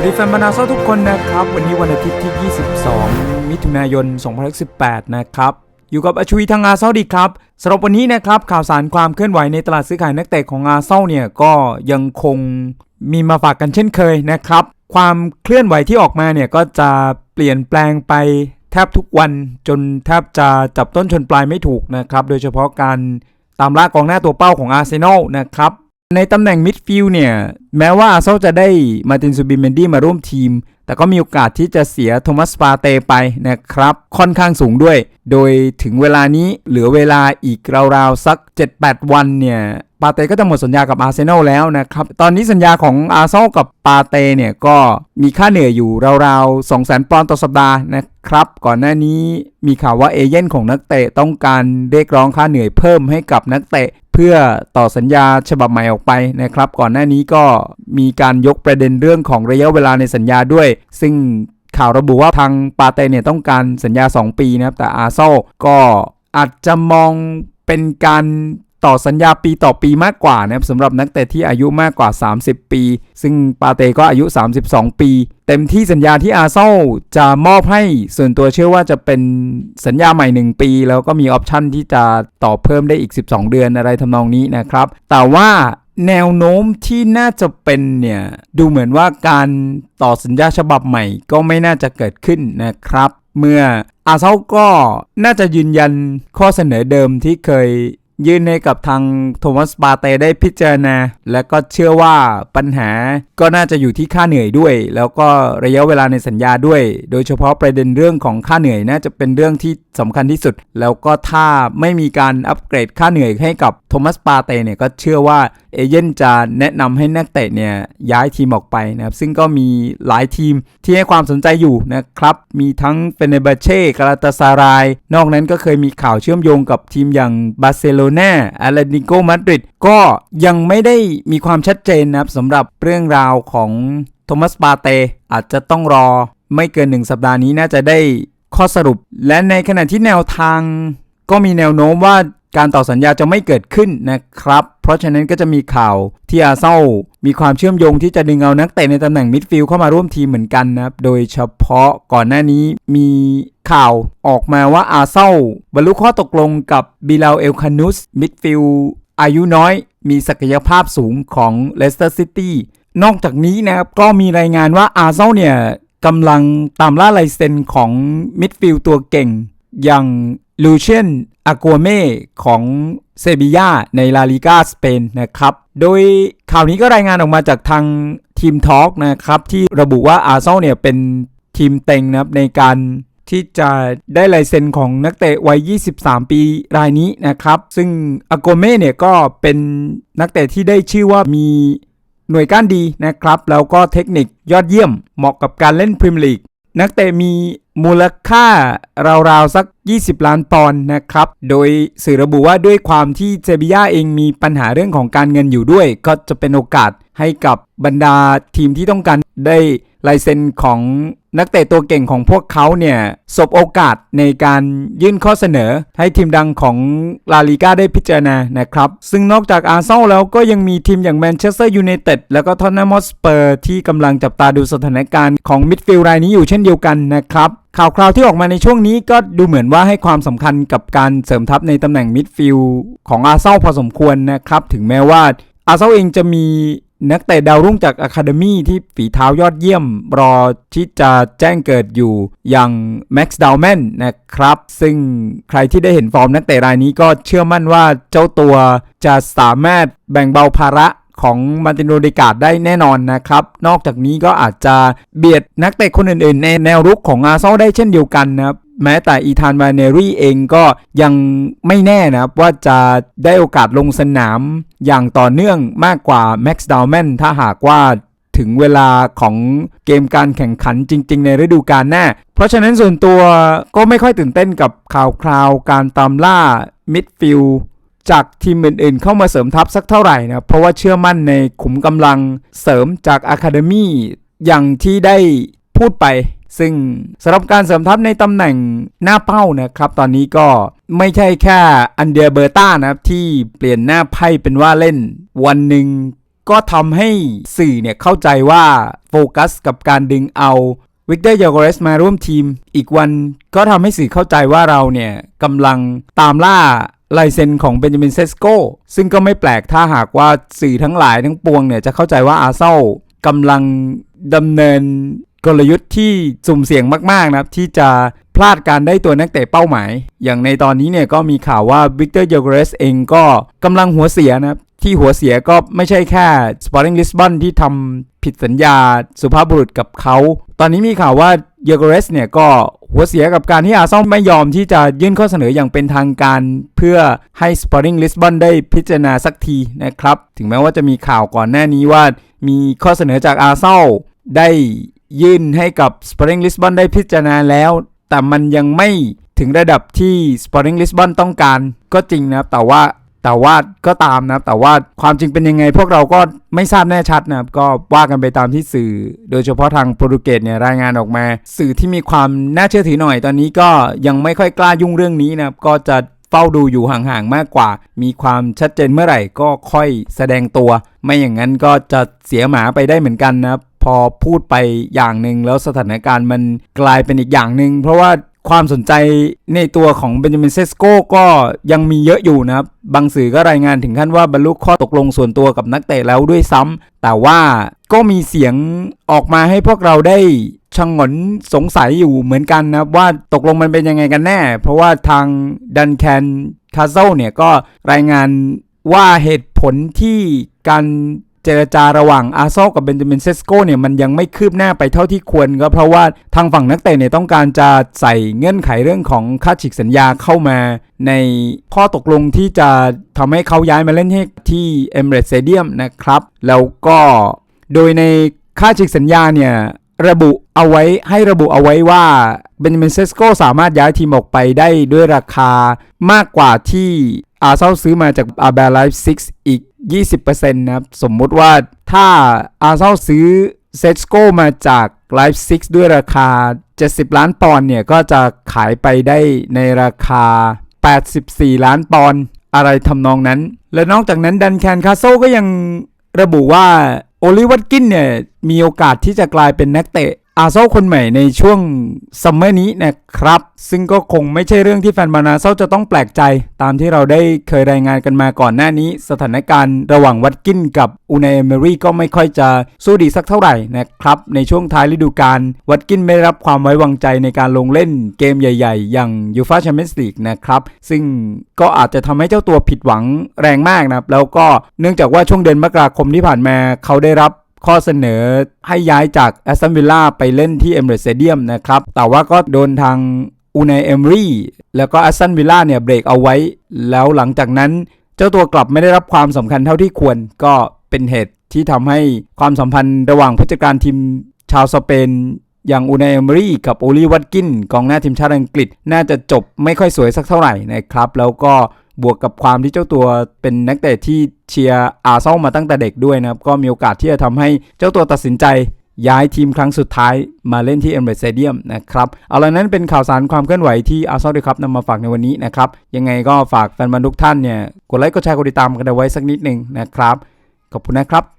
วัสดีแฟนบานาเซาทุกคนนะครับ วันนี้วันอาทิตย์ที่ 22 มิถุนายน 2018 นะครับ อยู่กับอาชุยทางอาเซาดีครับสำหรับวันนี้นะครับข่าวสารความเคลื่อนไหวในตลาดซื้อขายนักเตะของอาเซาเนี่ยก็ยังคงมีมาฝากกันเช่นเคยนะครับ ความเคลื่อนไหวที่ออกมาเนี่ยก็จะเปลี่ยนแปลงไปแทบทุกวันจนแทบจะจับต้นชนปลายไม่ถูกนะครับ โดยเฉพาะการตามล่ากองหน้าตัวเป้าของอาร์เซนอลนะครับ ในตำแหน่งมิดฟิลด์เนี่ย แม้ว่าอาร์เซนอลจะได้มาตินซูบิเมนดี้มาร่วมทีม แต่ก็มีโอกาสที่จะเสียโทมัสปาเตไปนะครับ ค่อนข้างสูงด้วย โดยถึงเวลานี้เหลือเวลาอีกราวๆ สัก 7-8 วันเนี่ยปาเต้ก็จะหมดสัญญากับอาร์เซนอลแล้วนะครับ ตอนนี้สัญญาของอาร์เซนอลกับปาเต้เนี่ยก็มีค่าเหนื่อยอยู่ราวๆ 200,000ปอนด์ต่อสัปดาห์นะครับ ก่อนหน้านี้มีข่าวว่าเอเย่นของนักเตะต้องการเรียกร้องค่าเหนื่อยเพิ่มให้กับนักเตะ พื่อต่อสัญญาฉบับใหม่ออกไปนะครับ ก่อนหน้านี้ก็มีการยกประเด็นเรื่องของระยะเวลาในสัญญาด้วย ซึ่งข่าวระบุว่าทางปาเตเนี่ยต้องการสัญญา 2 ปีนะครับ แต่อาร์เซลก็อาจจะมองเป็นการ ต่อสัญญาปีต่อปีมากกว่านะครับสำหรับนักเตะที่อายุมากกว่า 30 ปี ซึ่งปาเต้ก็อายุ 32 ปี เต็มที่สัญญาที่อาร์เซนลจะมอบให้ส่วนตัวเชื่อว่าจะเป็นสัญญาใหม่ 1 ปี แล้วก็มีออปชั่นที่จะต่อเพิ่มได้อีก 12 เดือนอะไรทำนองนี้นะครับ แต่ว่าแนวโน้มที่น่าจะเป็นเนี่ย ดูเหมือนว่าการต่อสัญญาฉบับใหม่ก็ไม่น่าจะเกิดขึ้นนะครับ เมื่ออาเซนอลก็น่าจะยืนยันข้อเสนอเดิมที่เคย ยื่นให้กับทางโทมัสปาเต้ได้พิจารณา และก็เชื่อว่าปัญหาก็น่าจะอยู่ที่ค่าเหนื่อยด้วย แล้วก็ระยะเวลาในสัญญาด้วย โดยเฉพาะประเด็นเรื่องของค่าเหนื่อยน่าจะเป็นเรื่องที่สำคัญที่สุด แล้วก็ถ้าไม่มีการอัปเกรดค่าเหนื่อยให้กับโทมัสปาเต้เนี่ยก็เชื่อว่าเอเย่นจะแนะนำให้นักเตะเนี่ยย้ายทีมออกไปนะครับ ซึ่งก็มีหลายทีมที่ให้ความสนใจอยู่นะครับ มีทั้งเฟเนเบเช่กาลาตาซาราย นอกนั้นก็เคยมีข่าวเชื่อมโยงกับทีมอย่างบาร์เซโลนาอาเลติโกมาดริดก็ยังไม่ได้มีความชัดเจนนะครับสำหรับเรื่องราวของโทมัสปาเตอาจจะต้องรอไม่เกินหนึ่งสัปดาห์นี้น่าจะได้ข้อสรุป และในขณะที่แนวทางก็มีแนวโน้มว่า การต่อสัญญาจะไม่เกิดขึ้นนะครับ เพราะฉะนั้นก็จะมีข่าวที่อาเซนอลมีความเชื่อมโยงที่จะดึงเอานักเตะในตำแหน่งมิดฟิลด์เข้ามาร่วมทีมเหมือนกันนะครับ โดยเฉพาะก่อนหน้านี้มีข่าวออกมาว่าอาเซนอลบรรลุข้อตกลงกับบิลาเอลคานุสมิดฟิลด์อายุน้อย มีศักยภาพสูงของเลสเตอร์ซิตี้นอกจากนี้นะครับก็มีรายงานว่าอาเซนอลเนี่ยกำลังตามล่าลายเซ็นของมิดฟิลด์ตัวเก่ง อย่างลูเชน อากัวเม่ของเซบียาในลาลิกาสเปนนะครับ โดยข่าวนี้ก็รายงานออกมาจากทางทีมทอล์กนะครับ ที่ระบุว่าอาร์เซนอลเนี่ยเป็นทีมเต็งนะครับในการที่จะได้ลายเซ็นของนักเตะวัย 23 ปีรายนี้นะครับ ซึ่งอาโกเม่เนี่ยก็เป็นนักเตะที่ได้ชื่อว่ามีหน่วยก้านดีนะครับ แล้วก็เทคนิคยอดเยี่ยมเหมาะกับการเล่นพรีเมียร์ลีกนักเตะมี มูลค่าราวๆสัก 20 ล้านปอนด์นะครับ โดยสื่อระบุว่าด้วยความที่เซบียาเองมีปัญหาเรื่องของการเงินอยู่ด้วย ก็จะเป็นโอกาสให้กับบรรดาทีมที่ต้องการได้ลายเซ็นของนักเตะตัวเก่งของพวกเขาเนี่ยสบโอกาสในการยื่นข้อเสนอ ให้ทีมดังของลาลิก้าได้พิจารณานะครับ ซึ่งนอกจากอาร์เซนอลแล้วก็ยังมีทีมอย่างแมนเชสเตอร์ยูไนเต็ดแล้วก็ทอนนัมอสเปอร์ที่กำลังจับตาดูสถานการณ์ของมิดฟิลด์รายนี้อยู่เช่นเดียวกันนะครับข่าวคราวที่ออกมาในช่วงนี้ก็ดูเหมือนว่าให้ความสำคัญกับการเสริมทัพในตำแหน่งมิดฟิลด์ของอาร์เซนอลพอสมควรนะครับ ถึงแม้ว่าอาร์เซนอเองจะมีนักเตะดาวรุ่งจากอะคาเดมีที่ฝีเท้ายอดเยี่ยม รอที่จะแจ้งเกิดอยู่อย่างแม็กซ์ดาวแมนนะครับ ซึ่งใครที่ได้เห็นฟอร์มนักเตะรายนี้ก็เชื่อมั่นว่าเจ้าตัวจะสามารถแบ่งเบาภาระ ของมาร์ตินโรดิกาดได้แน่นอนนะครับ นอกจากนี้ก็อาจจะเบียดนักเตะคนอื่นๆ ในแนวรุกของอาร์เซนอลได้เช่นเดียวกันนะครับแม้แต่อีธานวาเนรี่เองก็ยังไม่แน่นะครับ ว่าจะได้โอกาสลงสนามอย่างต่อเนื่องมากกว่าแม็กซ์ดาวแมนถ้าหากว่าถึงเวลาของเกมการแข่งขันจริง ๆ ในฤดูกาลหน้า เพราะฉะนั้นส่วนตัวก็ไม่ค่อยตื่นเต้นกับข่าวคราวการตามล่ามิดฟิลด์ จากทีมอื่นๆ เข้ามาเสริมทัพสักเท่าไหร่นะเพราะว่าเชื่อมั่นในขุมกำลังเสริมจากอะคาเดมีอย่างที่ได้พูดไป ซึ่งสำหรับการเสริมทัพในตำแหน่งหน้าเป้านะครับ ตอนนี้ก็ไม่ใช่แค่อันเดียเบอร์ต้านะครับที่เปลี่ยนหน้าไพ่เป็นว่าเล่น วันหนึ่งก็ทำให้สื่อเนี่ยเข้าใจว่าโฟกัสกับการดึงเอาวิกเตอร์ย g โกเรสมาร่วมทีม อีกวันก็ทำให้สื่อเข้าใจว่าเราเนี่ยกำลังตามล่า ลายเซ็นของเบนจามินเซสโกซึ่งก็ไม่แปลกถ้าหากว่าสื่อทั้งหลายทั้งปวงเนี่ยจะเข้าใจว่าอาเซนกำลังดำเนินกลยุทธ์ที่สุ่มเสี่ยงมากๆนะครับที่จะพลาดการได้ตัวนักเตะเป้าหมาย อย่างในตอนนี้เนี่ยก็มีข่าวว่าวิกเตอร์ย g โกเรสเองก็กำลังหัวเสียนะครับที่หัวเสียก็ไม่ใช่แค่ Sporting Lisbon ที่ทำ ผิดสัญญาสุภาพบุรุษกับเขา ตอนนี้มีข่าวว่าเยโกเรสเนี่ยก็หัวเสียกับการที่อาร์ซอลไม่ยอมที่จะยื่นข้อเสนออย่างเป็นทางการเพื่อให้ Sporting Lisbon ได้พิจารณาสักทีนะครับ ถึงแม้ว่าจะมีข่าวก่อนหน้านี้ว่า มีข้อเสนอจากอาร์ซอลได้ยื่นให้กับ Sporting Lisbon ได้พิจารณาแล้ว แต่มันยังไม่ถึงระดับที่ Sporting Lisbon ต้องการก็จริงนะครับแต่ว่า แต่ว่าก็ตามนะครับแต่ว่าความจริงเป็นยังไง พวกเราก็ไม่ทราบแน่ชัดนะครับก็ว่ากันไปตามที่สื่อ โดยเฉพาะทางโปรตุเกสเนี่ยรายงานออกมา สื่อที่มีความน่าเชื่อถือหน่อย ตอนนี้ก็ยังไม่ค่อยกล้ายุ่งเรื่องนี้นะครับก็จะเฝ้าดูอยู่ห่างๆมากกว่า มีความชัดเจนเมื่อไหร่ก็ค่อยแสดงตัว ไม่อย่างนั้นก็จะเสียหมาไปได้เหมือนกันนะพอพูดไปอย่างหนึ่งแล้วสถานการณ์มันกลายเป็นอีกอย่างหนึ่งเพราะว่า ความสนใจในตัวของเบนจามินเซสโกก็ยังมีเยอะอยู่นะครับ บางสื่อก็รายงานถึงขั้นว่าบรรลุข้อตกลงส่วนตัวกับนักเตะแล้วด้วยซ้ำแต่ว่าก็มีเสียงออกมาให้พวกเราได้ชงนสงสัยอยู่เหมือนกันนะว่าตกลงมันเป็นยังไงกันแน่ เพราะว่าทางดันแคนคาเซลเนี่ยก็รายงานว่าเหตุผลที่การ เจรจาระหว่างอาร์ซอลกับเบนจามินเซสโกเนี่ยมันยังไม่คืบหน้าไปเท่าที่ควรก็เพราะว่าทางฝั่งนักเตะเนี่ยต้องการจะใส่เงื่อนไขเรื่องของค่าฉีกสัญญาเข้ามาในข้อตกลงที่จะทำให้เขาย้ายมาเล่นให้ที่เอมเรตสเตเดียมนะครับ แล้วก็โดยในค่าฉีกสัญญาเนี่ยระบุเอาไว้ให้ระบุเอาไว้ว่าเบนจามินเซสโกสามารถย้ายทีมออกไปได้ด้วยราคามากกว่าที่ อาร์เซนอลซื้อมาจากอาร์เบลไลฟ์ซิกอีก 20%นะครับ สมมุติว่าถ้าอาร์เซนอลซื้อเซตโกมาจากไลฟ์ซิกด้วยราคา 70 ล้านปอนด์เนี่ย ก็จะขายไปได้ในราคา 84 ล้านปอนด์อะไรทำนองนั้น และนอกจากนั้นดันแคนคาโซก็ยังระบุว่าโอลิวัตกินเนี่ย มีโอกาสที่จะกลายเป็นนักเตะ อาเซนอลคนใหม่ในช่วงซัมเมอร์นี้นะครับ ซึ่งก็คงไม่ใช่เรื่องที่แฟนบอลอาร์เซนอลจะต้องแปลกใจ ตามที่เราได้เคยรายงานกันมาก่อนหน้านี้ สถานการณ์ระหว่างวัตกินกับอูนายเอเมรี่ก็ไม่ค่อยจะสู้ดีสักเท่าไหร่นะครับ ในช่วงท้ายฤดูกาลวัตกินไม่ได้รับความไว้วางใจในการลงเล่นเกมใหญ่ ๆ อย่างยูฟาแชมเปี้ยนส์ลีกนะครับ ซึ่งก็อาจจะทำให้เจ้าตัวผิดหวังแรงมากนะครับแล้วก็เนื่องจากว่าช่วงเดือนมกราคมที่ผ่านมาเขาได้รับ ข้อเสนอให้ย้ายจากแอสตันวิลล่าไปเล่นที่เอมเรสเตเดียมนะครับ แต่ว่าก็โดนทางอูนายเอมรี่แล้วก็แอสตันวิลล่าเนี่ยเบรกเอาไว้ แล้วหลังจากนั้น เจ้าตัวกลับไม่ได้รับความสำคัญเท่าที่ควร ก็เป็นเหตุที่ทำให้ความสัมพันธ์ระหว่างผู้จัดการทีมชาวสเปนอย่างอูนายเอมรี่กับโอลีวัตกินกองหน้าทีมชาติอังกฤษ น่าจะจบไม่ค่อยสวยสักเท่าไหร่นะครับ แล้วก็ บวกกับความที่เจ้าตัวเป็นนักเตะที่เชียร์อาร์เซนอลมาตั้งแต่เด็กด้วยนะครับก็มีโอกาสที่จะทำให้เจ้าตัวตัดสินใจย้ายทีมครั้งสุดท้ายมาเล่นที่เอมเรสเตเดียมนะครับเอาละนั้นเป็นข่าวสารความเคลื่อนไหวที่อาร์เซนอลด้วยครับนำมาฝากในวันนี้นะครับยังไงก็ฝากแฟนบอลทุกท่านเนี่ยกดไลค์กดแชร์กดติดตามกันเอาไว้สักนิดหนึ่งนะครับขอบคุณนะครับ